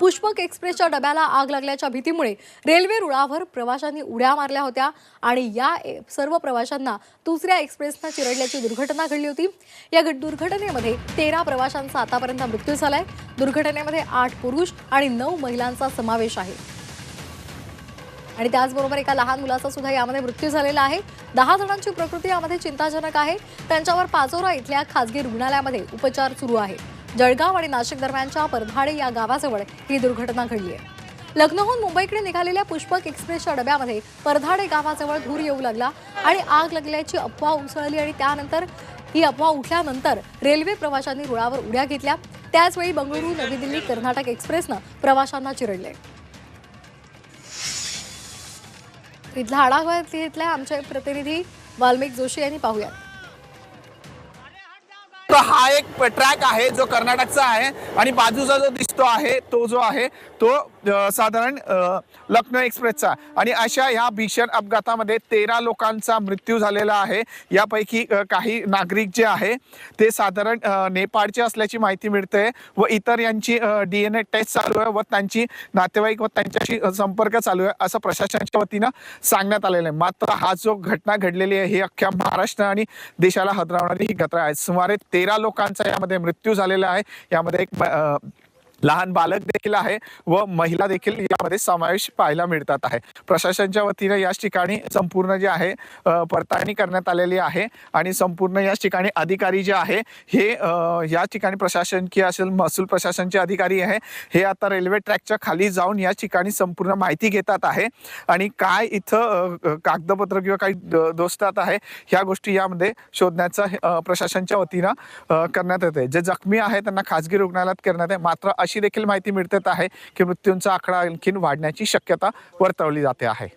पुष्पक एक्सप्रेसच्या डब्याला आग लागल्याच्या भीतीमुळे रेल्वे रुळावर प्रवाशांनी उड्या मारल्या होत्या आणि या ए- सर्व प्रवाशांना दुसऱ्या एक्सप्रेसनं चिरडल्याची दुर्घटना घडली होती. या दुर्घटनेमध्ये तेरा प्रवाशांचा आतापर्यंत मृत्यू झालाय. दुर्घटनेमध्ये आठ पुरुष आणि नऊ महिलांचा समावेश आहे. आणि त्याचबरोबर एका लहान मुलाचा सुद्धा यामध्ये मृत्यू झालेला आहे. दहा जणांची प्रकृती यामध्ये चिंताजनक आहे. त्यांच्यावर पाचोरा इथल्या खासगी रुग्णालयामध्ये उपचार सुरू आहे. जळगाव आणि नाशिक दरम्यानच्या परधाडे या गावाजवळ ही दुर्घटना घडली आहे. लग्नहून मुंबईकडे निघालेल्या पुष्पक एक्सप्रेसच्या डब्यामध्ये परधाडे गावाजवळ धूर येऊ लागला आणि आग लागल्याची अफवा उसळली आणि त्यानंतर ही अफवा उठल्यानंतर रेल्वे प्रवाशांनी रुळावर उड्या घेतल्या. त्याचवेळी बंगळुरू नवी दिल्ली कर्नाटक एक्सप्रेसनं प्रवाशांना चिरडले. इथला आढावा घेतलाय आमचे प्रतिनिधी वाल्मिक जोशी यांनी पाहूयात. तर हा एक ट्रॅक आहे जो कर्नाटकचा आहे. आणि बाजूचा जो दिसतो आहे तो जो आहे तो साधारण लखनौ एक्सप्रेसचा. आणि अशा ह्या भीषण अपघातामध्ये तेरा लोकांचा मृत्यू झालेला आहे. यापैकी काही नागरिक जे आहे ते साधारण नेपाळचे असल्याची माहिती मिळते व इतर यांची डी एन ए टेस्ट चालू आहे व त्यांची नातेवाईक व त्यांच्याशी संपर्क चालू आहे असं प्रशासनाच्या वतीनं सांगण्यात आलेलं आहे. मात्र हा जो घटना घडलेली आहे ही अख्ख्या महाराष्ट्र आणि देशाला हदरावणारी ही घटना आहे. सुमारे तेरा लोकांचा यामध्ये मृत्यू झालेला आहे. यामध्ये एक लहान बालक देखील आहे व महिला देखील यामध्ये समावेश पाहायला मिळतात आहे. प्रशासनाच्या वतीनं याच ठिकाणी संपूर्ण जे आहे पडताळणी करण्यात आलेली आहे आणि संपूर्ण याच ठिकाणी अधिकारी जे आहे हे या ठिकाणी प्रशासकीय असेल महसूल प्रशासनचे अधिकारी आहे हे आता रेल्वे ट्रॅकच्या खाली जाऊन या ठिकाणी संपूर्ण माहिती घेतात आहे. आणि काय इथं कागदपत्र किंवा काही दोस्तात आहे ह्या गोष्टी यामध्ये शोधण्याचा अ, प्रशासनच्या वतीनं करण्यात येते जे जखमी आहे त्यांना खाजगी रुग्णालयात करण्यात आहे. मात्र अशी देखील माहिती मिळते आहे की मृत्यूंचा आकडा आणखीन वाढण्याची शक्यता वर्तवली जाते आहे.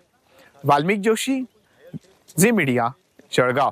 वाल्मिक जोशी झी मीडिया जळगाव.